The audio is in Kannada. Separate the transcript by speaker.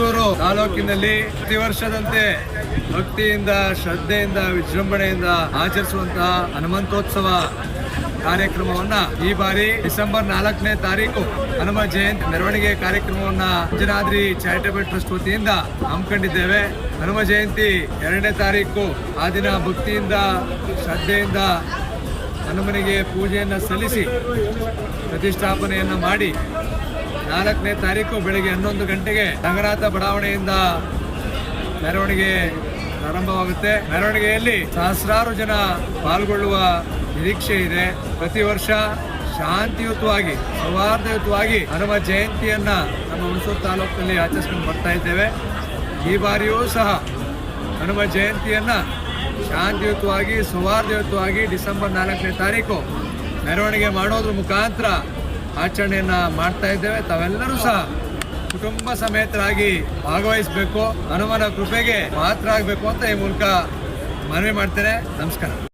Speaker 1: ಹುಣಸೂರು ತಾಲೂಕಿನಲ್ಲಿ ಪ್ರತಿ ವರ್ಷದಂತೆ ಭಕ್ತಿಯಿಂದ, ಶ್ರದ್ಧೆಯಿಂದ, ವಿಜೃಂಭಣೆಯಿಂದ ಆಚರಿಸುವಂತಹ ಹನುಮಂತೋತ್ಸವ ಕಾರ್ಯಕ್ರಮವನ್ನ ಈ ಬಾರಿ ಡಿಸೆಂಬರ್ ನಾಲ್ಕನೇ ತಾರೀಕು ಹನುಮ ಜಯಂತಿ ಮೆರವಣಿಗೆ ಕಾರ್ಯಕ್ರಮವನ್ನ ಅಂಜನಾದ್ರಿ ಚಾರಿಟೇಬಲ್ ಟ್ರಸ್ಟ್ ವತಿಯಿಂದ ಹಮ್ಮಿಕೊಂಡಿದ್ದೇವೆ. ಹನುಮ ಜಯಂತಿ ಎರಡನೇ ತಾರೀಕು ಆ ದಿನ ಭಕ್ತಿಯಿಂದ, ಶ್ರದ್ಧೆಯಿಂದ ಹನುಮನಿಗೆ ಪೂಜೆಯನ್ನು ಸಲ್ಲಿಸಿ ಪ್ರತಿಷ್ಠಾಪನೆಯನ್ನು ಮಾಡಿ ನಾಲ್ಕನೇ ತಾರೀಕು ಬೆಳಿಗ್ಗೆ ಹನ್ನೊಂದು ಗಂಟೆಗೆ ನಗರಾಥ ಬಡಾವಣೆಯಿಂದ ಮೆರವಣಿಗೆ ಪ್ರಾರಂಭವಾಗುತ್ತೆ. ಮೆರವಣಿಗೆಯಲ್ಲಿ ಸಹಸ್ರಾರು ಜನ ಪಾಲ್ಗೊಳ್ಳುವ ನಿರೀಕ್ಷೆ ಇದೆ. ಪ್ರತಿ ವರ್ಷ ಶಾಂತಿಯುತವಾಗಿ, ಸೌಹಾರ್ದಯುತವಾಗಿ ಹನುಮ ಜಯಂತಿಯನ್ನ ನಮ್ಮ ಹುಣಸೂರು ತಾಲೂಕಿನಲ್ಲಿ ಆಚರಿಸ್ಕೊಂಡು ಬರ್ತಾ ಇದ್ದೇವೆ. ಈ ಬಾರಿಯೂ ಸಹ ಹನುಮ ಜಯಂತಿಯನ್ನ ಶಾಂತಿಯುತವಾಗಿ, ಸೌಹಾರ್ದಯುತವಾಗಿ ಡಿಸೆಂಬರ್ ನಾಲ್ಕನೇ ತಾರೀಕು ಮೆರವಣಿಗೆ ಮಾಡೋದ್ರ ಮುಖಾಂತರ ಆಚರಣೆಯನ್ನ ಮಾಡ್ತಾ ಇದ್ದೇವೆ. ತಾವೆಲ್ಲರೂ ಸಹ ಕುಟುಂಬ ಸಮೇತರಾಗಿ ಭಾಗವಹಿಸಬೇಕು. ಹನುಮನ ಕೃಪೆಗೆ ಪಾತ್ರ ಆಗಬೇಕು ಅಂತ ಈ ಮೂಲಕ ಮನವಿ ಮಾಡ್ತೇನೆ. ನಮಸ್ಕಾರ.